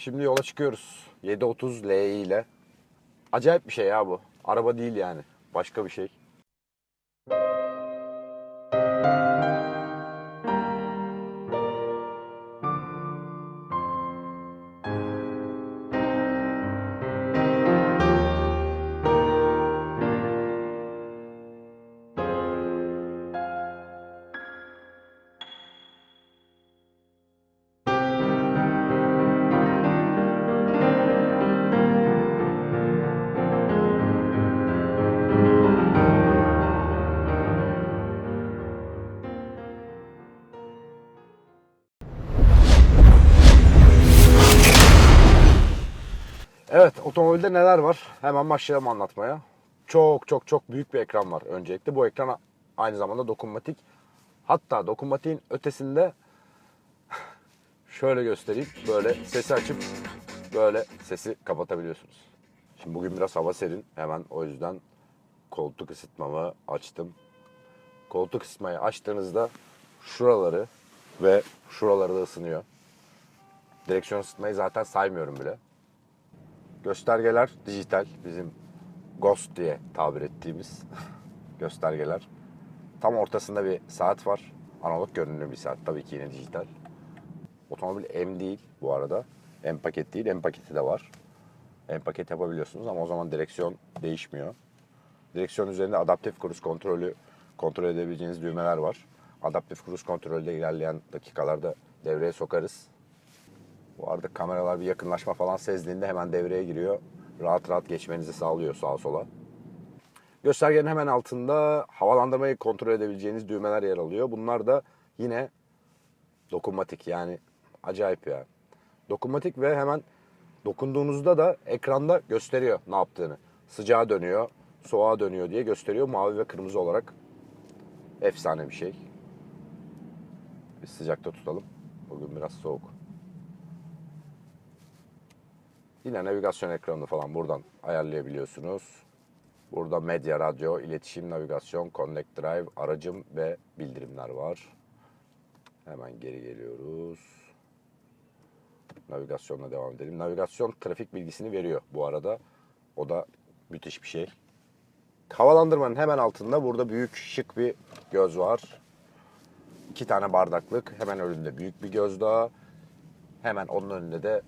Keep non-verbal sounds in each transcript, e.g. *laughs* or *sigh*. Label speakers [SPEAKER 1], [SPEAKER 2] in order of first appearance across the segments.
[SPEAKER 1] Şimdi yola çıkıyoruz. 730 Li ile. Acayip bir şey ya bu. Araba değil yani. Başka bir şey. Otomobilde neler var? Hemen başlayalım anlatmaya. Çok çok çok büyük bir ekran var öncelikle. Bu ekran aynı zamanda dokunmatik. Hatta dokunmatiğin ötesinde *laughs* şöyle göstereyim. Böyle sesi açıp böyle sesi kapatabiliyorsunuz. Şimdi bugün biraz hava serin. Hemen o yüzden koltuk ısıtmamı açtım. Koltuk ısıtmayı açtığınızda şuraları ve şuraları da ısınıyor. Direksiyon ısıtmayı zaten saymıyorum bile. Göstergeler dijital. Bizim Ghost diye tabir ettiğimiz *laughs* göstergeler. Tam ortasında bir saat var. Analog görünümlü bir saat. Tabii ki yine dijital. Otomobil M değil bu arada. M paket değil. M paketi de var. M paket yapabiliyorsunuz ama o zaman direksiyon değişmiyor. Direksiyon üzerinde adaptif cruise kontrolü kontrol edebileceğiniz düğmeler var. Adaptif cruise kontrolde ilerleyen dakikalarda devreye sokarız. Bu arada kameralar bir yakınlaşma falan sezdiğinde hemen devreye giriyor. Rahat rahat geçmenizi sağlıyor sağa sola. Göstergenin hemen altında havalandırmayı kontrol edebileceğiniz düğmeler yer alıyor. Bunlar da yine dokunmatik yani acayip ya. Dokunmatik ve hemen dokunduğunuzda da ekranda gösteriyor ne yaptığını. Sıcağa dönüyor, soğuğa dönüyor diye gösteriyor mavi ve kırmızı olarak. Efsane bir şey. Biz sıcakta tutalım. Bugün biraz soğuk. Yine navigasyon ekranını falan buradan ayarlayabiliyorsunuz. Burada medya, radyo, iletişim, navigasyon, connect drive, aracım ve bildirimler var. Hemen geri geliyoruz. Navigasyonla devam edelim. Navigasyon trafik bilgisini veriyor bu arada. O da müthiş bir şey. Havalandırmanın hemen altında burada büyük şık bir göz var. İki tane bardaklık. Hemen önünde büyük bir göz daha. Hemen onun önünde de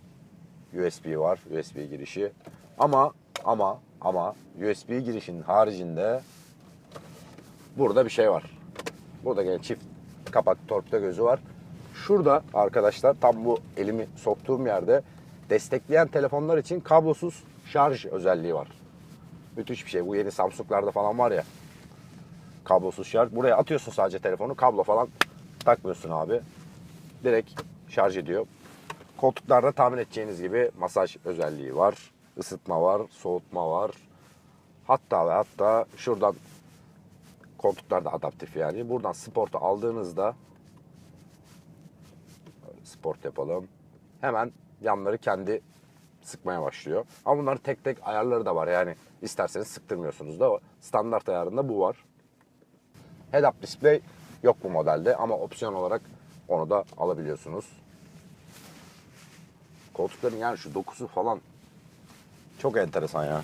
[SPEAKER 1] USB var. USB girişi. Ama ama ama USB girişinin haricinde burada bir şey var. Burada gene çift kapak torpido gözü var. Şurada arkadaşlar tam bu elimi soktuğum yerde destekleyen telefonlar için kablosuz şarj özelliği var. Müthiş bir şey. Bu yeni Samsung'larda falan var ya. Kablosuz şarj. Buraya atıyorsun sadece telefonu. Kablo falan takmıyorsun abi. Direkt şarj ediyor. Koltuklarda tahmin edeceğiniz gibi masaj özelliği var. Isıtma var, soğutma var. Hatta ve hatta şuradan koltuklarda adaptif yani. Buradan sportu aldığınızda sport yapalım. Hemen yanları kendi sıkmaya başlıyor. Ama bunların tek tek ayarları da var. Yani isterseniz sıktırmıyorsunuz da standart ayarında bu var. Head-up display yok bu modelde ama opsiyon olarak onu da alabiliyorsunuz. Koltukların yani şu dokusu falan çok enteresan ya.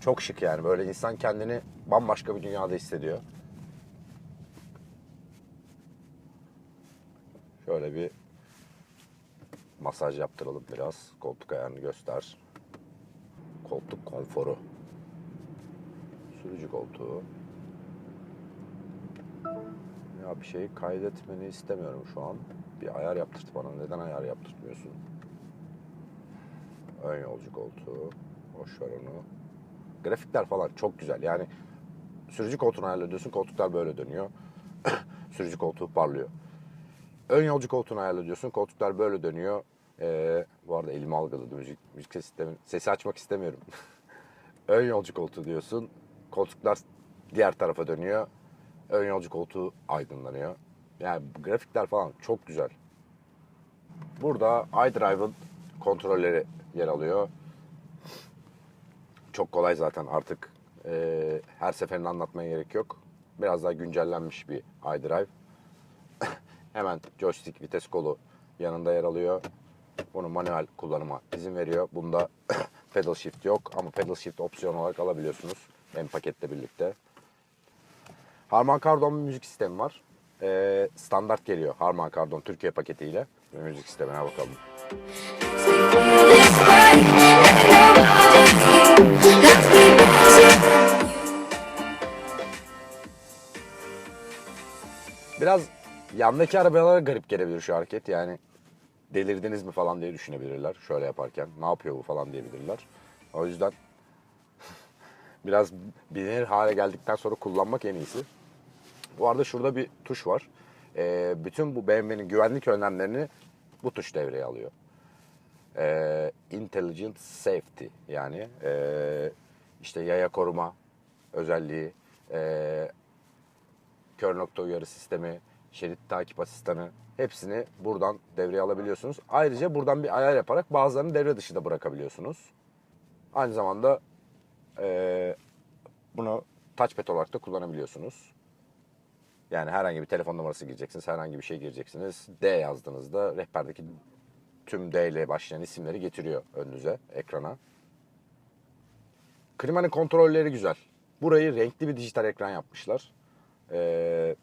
[SPEAKER 1] Çok şık yani böyle insan kendini bambaşka bir dünyada hissediyor. Şöyle bir masaj yaptıralım biraz. Koltuk ayarını göster. Koltuk konforu. Sürücü koltuğu. Ya bir şey kaydetmeni istemiyorum şu an. Bir ayar yaptırt bana. Neden ayar yaptırtmıyorsun? Ön yolcu koltuğu. Boş ver onu. Grafikler falan çok güzel. Yani sürücü koltuğunu ayarlıyorsun. Koltuklar böyle dönüyor. *coughs* sürücü koltuğu parlıyor. Ön yolcu koltuğunu ayarlıyorsun. Koltuklar böyle dönüyor. Ee, bu arada elimi algıladı. Müzik, müzik sesi, istemi- sesi açmak istemiyorum. *laughs* Ön yolcu koltuğu diyorsun. Koltuklar diğer tarafa dönüyor. Ön yolcu koltuğu aydınlanıyor. Yani grafikler falan çok güzel. Burada iDrive'ın kontrolleri yer alıyor. Çok kolay zaten artık e, her seferinde anlatmaya gerek yok. Biraz daha güncellenmiş bir iDrive. *laughs* Hemen joystick vites kolu yanında yer alıyor. Bunu manuel kullanıma izin veriyor. Bunda *coughs* pedal shift yok ama pedal shift opsiyon olarak alabiliyorsunuz. Hem paketle birlikte. Harman Kardon müzik sistemi var. Ee, standart geliyor Harman Kardon Türkiye paketiyle. Bir müzik sistemine bakalım. Biraz yandaki arabalara garip gelebilir şu hareket. Yani delirdiniz mi falan diye düşünebilirler şöyle yaparken. Ne yapıyor bu falan diyebilirler. O yüzden *laughs* biraz bilinir hale geldikten sonra kullanmak en iyisi. Bu arada şurada bir tuş var. Ee, bütün bu BMW'nin güvenlik önlemlerini bu tuş devreye alıyor. Ee, Intelligent Safety yani ee, işte yaya koruma özelliği, ee, kör nokta uyarı sistemi, şerit takip asistanı hepsini buradan devreye alabiliyorsunuz. Ayrıca buradan bir ayar yaparak bazılarını devre dışı da bırakabiliyorsunuz. Aynı zamanda ee, bunu touchpad olarak da kullanabiliyorsunuz. Yani herhangi bir telefon numarası gireceksiniz, herhangi bir şey gireceksiniz. D yazdığınızda rehberdeki tüm D ile başlayan isimleri getiriyor önünüze, ekrana. Klimanın kontrolleri güzel. Burayı renkli bir dijital ekran yapmışlar. Ee,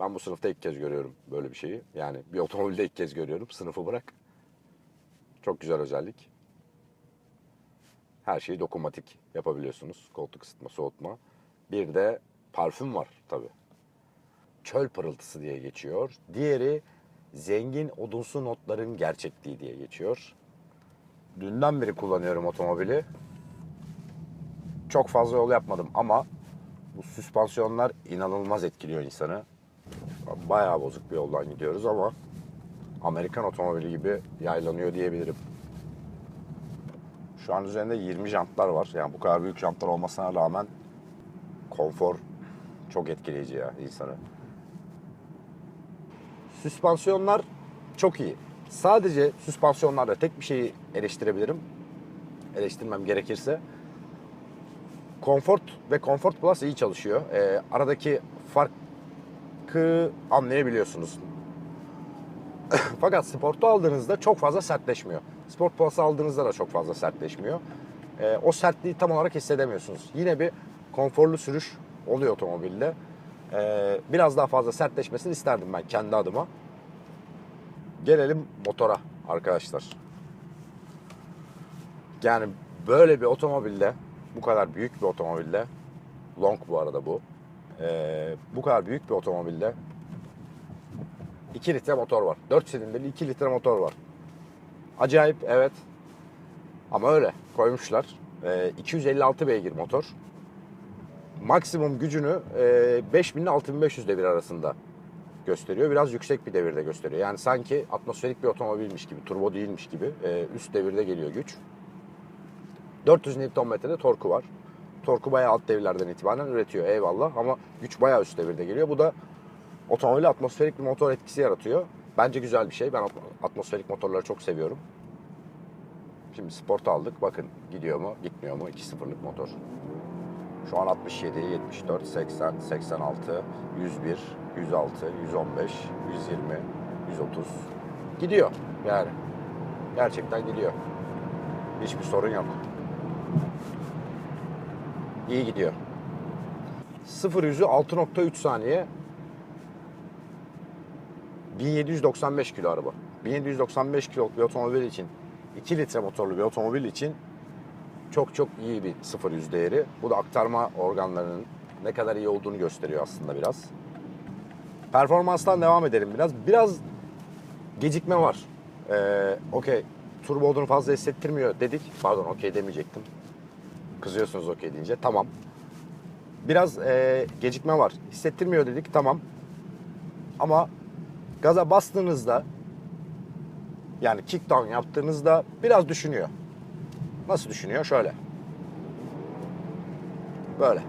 [SPEAKER 1] ben bu sınıfta ilk kez görüyorum böyle bir şeyi. Yani bir otomobilde ilk kez görüyorum. Sınıfı bırak. Çok güzel özellik. Her şeyi dokunmatik yapabiliyorsunuz. Koltuk ısıtma, soğutma. Bir de parfüm var tabii. Çöl pırıltısı diye geçiyor. Diğeri zengin odunsu notların gerçekliği diye geçiyor. Dünden beri kullanıyorum otomobili. Çok fazla yol yapmadım ama bu süspansiyonlar inanılmaz etkiliyor insanı. Bayağı bozuk bir yoldan gidiyoruz ama Amerikan otomobili gibi yaylanıyor diyebilirim. Şu an üzerinde 20 jantlar var. Yani bu kadar büyük jantlar olmasına rağmen konfor çok etkileyici ya insanı. Süspansiyonlar çok iyi. Sadece süspansiyonlarda tek bir şeyi eleştirebilirim. Eleştirmem gerekirse. Comfort ve Comfort Plus iyi çalışıyor. Ee, aradaki farkı anlayabiliyorsunuz. *coughs* Fakat Sport'u aldığınızda çok fazla sertleşmiyor. Sport Plus'ı aldığınızda da çok fazla sertleşmiyor. Ee, o sertliği tam olarak hissedemiyorsunuz. Yine bir konforlu sürüş oluyor otomobilde. Ee, biraz daha fazla sertleşmesini isterdim ben kendi adıma. Gelelim motora arkadaşlar. Yani böyle bir otomobilde, bu kadar büyük bir otomobilde, long bu arada bu, ee, bu kadar büyük bir otomobilde 2 litre motor var. 4 silindirli 2 litre motor var. Acayip evet. Ama öyle koymuşlar. Ee, 256 beygir motor. Maksimum gücünü e, 5000 ile 6500 devir arasında gösteriyor. Biraz yüksek bir devirde gösteriyor. Yani sanki atmosferik bir otomobilmiş gibi, turbo değilmiş gibi e, üst devirde geliyor güç. 400 Nm'de torku var. Torku bayağı alt devirlerden itibaren üretiyor eyvallah ama güç bayağı üst devirde geliyor. Bu da otomobile atmosferik bir motor etkisi yaratıyor. Bence güzel bir şey. Ben atmosferik motorları çok seviyorum. Şimdi sport aldık. Bakın gidiyor mu, gitmiyor mu? 2.0'lık motor. Şu an 67, 74, 80, 86, 101, 106, 115, 120, 130. Gidiyor yani. Gerçekten gidiyor. Hiçbir sorun yok. İyi gidiyor. 0 yüzü 6.3 saniye 1795 kilo araba. 1795 kiloluk bir otomobil için 2 litre motorlu bir otomobil için çok çok iyi bir 0 yüz değeri. Bu da aktarma organlarının ne kadar iyi olduğunu gösteriyor aslında biraz. Performanstan devam edelim biraz. Biraz gecikme var. Ee, okey turbo olduğunu fazla hissettirmiyor dedik. Pardon okey demeyecektim. Kızıyorsunuz okey deyince. Tamam. Biraz e, gecikme var. Hissettirmiyor dedik. Tamam. Ama gaza bastığınızda yani kick down yaptığınızda biraz düşünüyor. Nasıl düşünüyor? Şöyle. Böyle.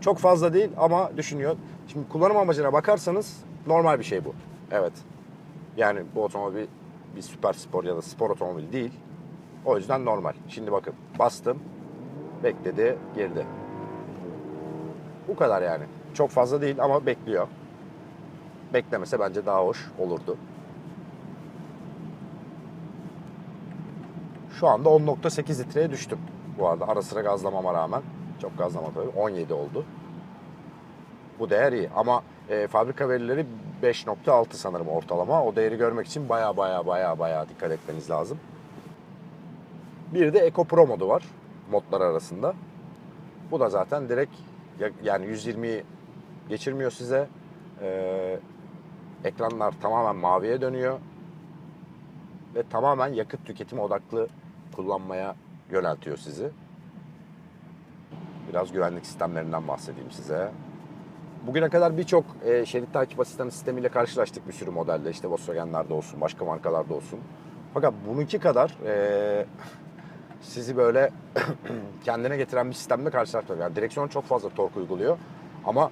[SPEAKER 1] Çok fazla değil ama düşünüyor. Şimdi kullanım amacına bakarsanız normal bir şey bu. Evet. Yani bu otomobil bir süper spor ya da spor otomobili değil. O yüzden normal. Şimdi bakın bastım. Bekledi, girdi. Bu kadar yani. Çok fazla değil ama bekliyor. Beklemese bence daha hoş olurdu. Şu anda 10.8 litreye düştüm. Bu arada ara sıra gazlamama rağmen. Çok gazlama tabii. 17 oldu. Bu değer iyi ama e, fabrika verileri 5.6 sanırım ortalama. O değeri görmek için baya baya baya baya dikkat etmeniz lazım. Bir de Eco Pro modu var modlar arasında. Bu da zaten direkt ya- yani 120'yi geçirmiyor size. Ee, ekranlar tamamen maviye dönüyor. Ve tamamen yakıt tüketimi odaklı kullanmaya yöneltiyor sizi. Biraz güvenlik sistemlerinden bahsedeyim size. Bugüne kadar birçok e, şerit takip asistanı sistemiyle karşılaştık bir sürü modelde. İşte Volkswagen'lerde olsun, başka markalarda olsun. Fakat bununki kadar e, sizi böyle *clears throat* kendine getiren bir sistemle karşılaştık. Yani direksiyon çok fazla tork uyguluyor. Ama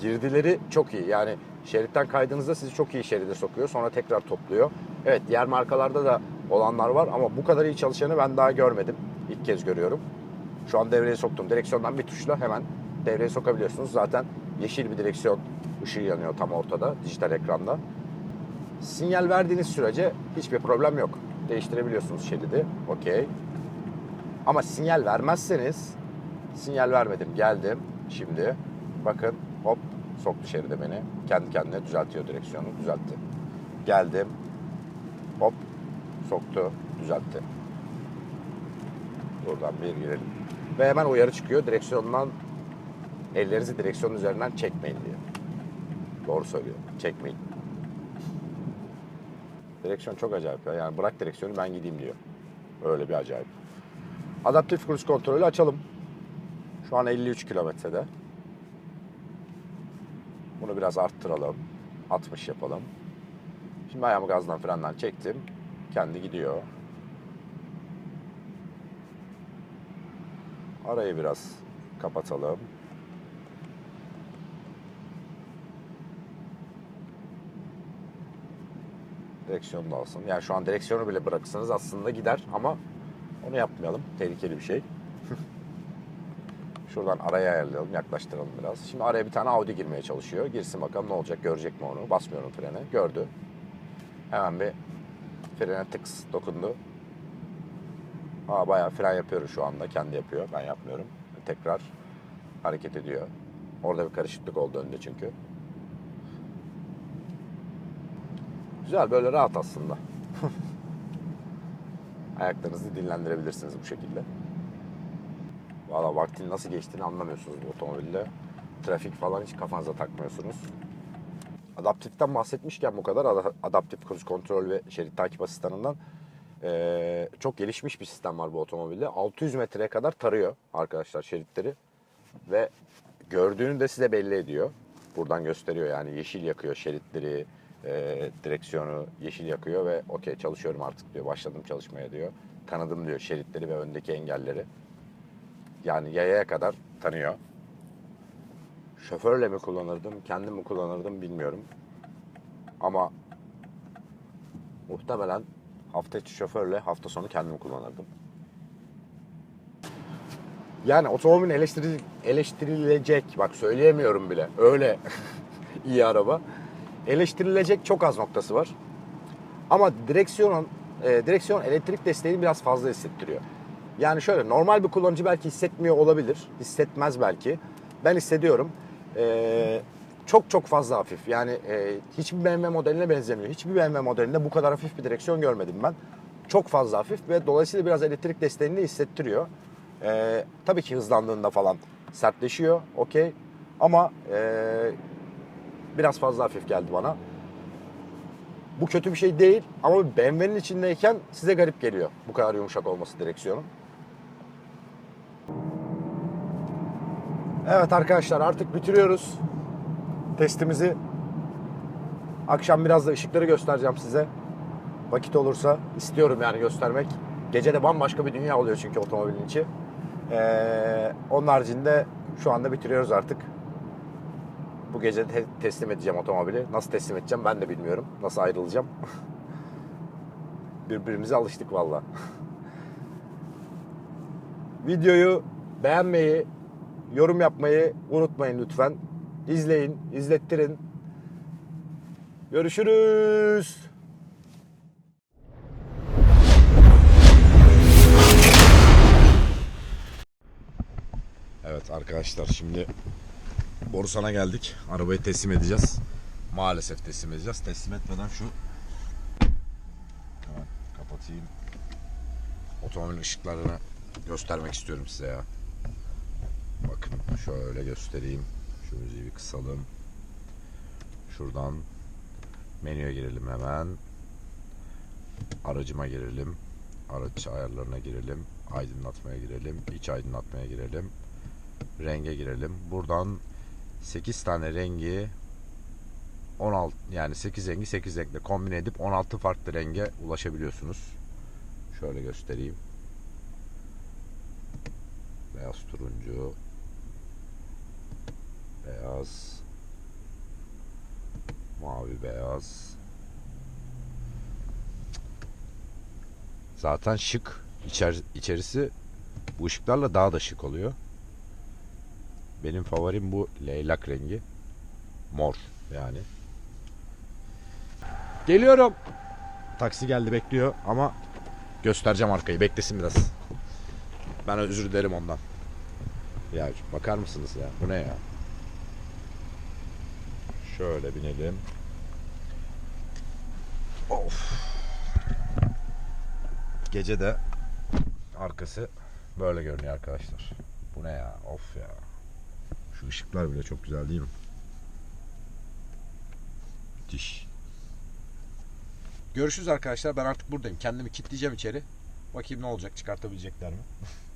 [SPEAKER 1] girdileri çok iyi. Yani şeritten kaydığınızda sizi çok iyi şeride sokuyor. Sonra tekrar topluyor. Evet diğer markalarda da olanlar var ama bu kadar iyi çalışanı ben daha görmedim. İlk kez görüyorum. Şu an devreye soktum. Direksiyondan bir tuşla hemen devreye sokabiliyorsunuz. Zaten yeşil bir direksiyon ışığı yanıyor tam ortada dijital ekranda. Sinyal verdiğiniz sürece hiçbir problem yok. Değiştirebiliyorsunuz şeridi. Okey. Ama sinyal vermezseniz sinyal vermedim geldim şimdi bakın hop soktu şeride beni kendi kendine düzeltiyor direksiyonu düzeltti geldim hop soktu düzeltti buradan bir girelim ve hemen uyarı çıkıyor direksiyondan ellerinizi direksiyonun üzerinden çekmeyin diye doğru söylüyor çekmeyin direksiyon çok acayip ya yani bırak direksiyonu ben gideyim diyor öyle bir acayip Adaptif cruise kontrolü açalım. Şu an 53 kilometrede. Bunu biraz arttıralım. 60 yapalım. Şimdi ayağımı gazdan frenden çektim. Kendi gidiyor. Arayı biraz kapatalım. Direksiyonu da alsın. Yani şu an direksiyonu bile bırakırsanız aslında gider ama onu yapmayalım. Tehlikeli bir şey. *laughs* Şuradan araya ayarlayalım, yaklaştıralım biraz. Şimdi araya bir tane Audi girmeye çalışıyor. Girsin bakalım ne olacak, görecek mi onu? Basmıyorum frene. Gördü. Hemen bir frene tıks dokundu. Aa bayağı fren yapıyoruz şu anda. Kendi yapıyor. Ben yapmıyorum. Tekrar hareket ediyor. Orada bir karışıklık oldu önde çünkü. Güzel böyle rahat aslında. *laughs* Ayaklarınızı dinlendirebilirsiniz bu şekilde. Valla vaktin nasıl geçtiğini anlamıyorsunuz bu otomobilde. Trafik falan hiç kafanıza takmıyorsunuz. Adaptiften bahsetmişken bu kadar ada- adaptif cruise kontrol ve şerit takip asistanından eee, çok gelişmiş bir sistem var bu otomobilde. 600 metreye kadar tarıyor arkadaşlar şeritleri ve gördüğünü de size belli ediyor. Buradan gösteriyor yani yeşil yakıyor şeritleri, eee, direksiyonu yeşil yakıyor ve okey çalışıyorum artık diyor. Başladım çalışmaya diyor. Tanıdım diyor şeritleri ve öndeki engelleri. Yani yayaya kadar tanıyor. Şoförle mi kullanırdım, kendim mi kullanırdım bilmiyorum. Ama muhtemelen hafta içi şoförle hafta sonu kendim kullanırdım. Yani otomobilin eleştiri, eleştirilecek, bak söyleyemiyorum bile, öyle *laughs* iyi araba. Eleştirilecek çok az noktası var. Ama direksiyonun, e, direksiyon elektrik desteğini biraz fazla hissettiriyor. Yani şöyle normal bir kullanıcı belki hissetmiyor olabilir, hissetmez belki. Ben hissediyorum. E, çok çok fazla hafif. Yani e, hiçbir BMW modeline benzemiyor. Hiçbir BMW modelinde bu kadar hafif bir direksiyon görmedim ben. Çok fazla hafif ve dolayısıyla biraz elektrik desteğini de hissettiriyor. E, tabii ki hızlandığında falan sertleşiyor, okey. Ama e, biraz fazla hafif geldi bana. Bu kötü bir şey değil ama BMW'nin içindeyken size garip geliyor bu kadar yumuşak olması direksiyonun. Evet arkadaşlar artık bitiriyoruz testimizi. Akşam biraz da ışıkları göstereceğim size. Vakit olursa istiyorum yani göstermek. Gece de bambaşka bir dünya oluyor çünkü otomobilin içi. Ee, onun haricinde şu anda bitiriyoruz artık. Bu gece te- teslim edeceğim otomobili. Nasıl teslim edeceğim ben de bilmiyorum. Nasıl ayrılacağım. *laughs* Birbirimize alıştık valla. *laughs* Videoyu beğenmeyi, Yorum yapmayı unutmayın lütfen. İzleyin, izlettirin. Görüşürüz. Evet arkadaşlar şimdi Borsan'a geldik. Arabayı teslim edeceğiz. Maalesef teslim edeceğiz. Teslim etmeden şu hemen kapatayım. Otomobil ışıklarını göstermek istiyorum size ya. Şöyle göstereyim. Şu müziği bir kısalım. Şuradan menüye girelim hemen. Aracıma girelim. Araç ayarlarına girelim. Aydınlatmaya girelim. iç aydınlatmaya girelim. Renge girelim. Buradan 8 tane rengi 16 yani 8 rengi 8 renkle kombine edip 16 farklı renge ulaşabiliyorsunuz. Şöyle göstereyim. Beyaz turuncu beyaz. Mavi beyaz. Zaten şık. İçer, içerisi bu ışıklarla daha da şık oluyor. Benim favorim bu leylak rengi. Mor yani. Geliyorum. Taksi geldi bekliyor ama göstereceğim arkayı. Beklesin biraz. Ben özür dilerim ondan. Ya bakar mısınız ya? Bu ne ya Şöyle binelim. Of. Gece de arkası böyle görünüyor arkadaşlar. Bu ne ya? Of ya. Şu ışıklar bile çok güzel değil mi? Müthiş. Görüşürüz arkadaşlar. Ben artık buradayım. Kendimi kilitleyeceğim içeri. Bakayım ne olacak. Çıkartabilecekler mi? *laughs*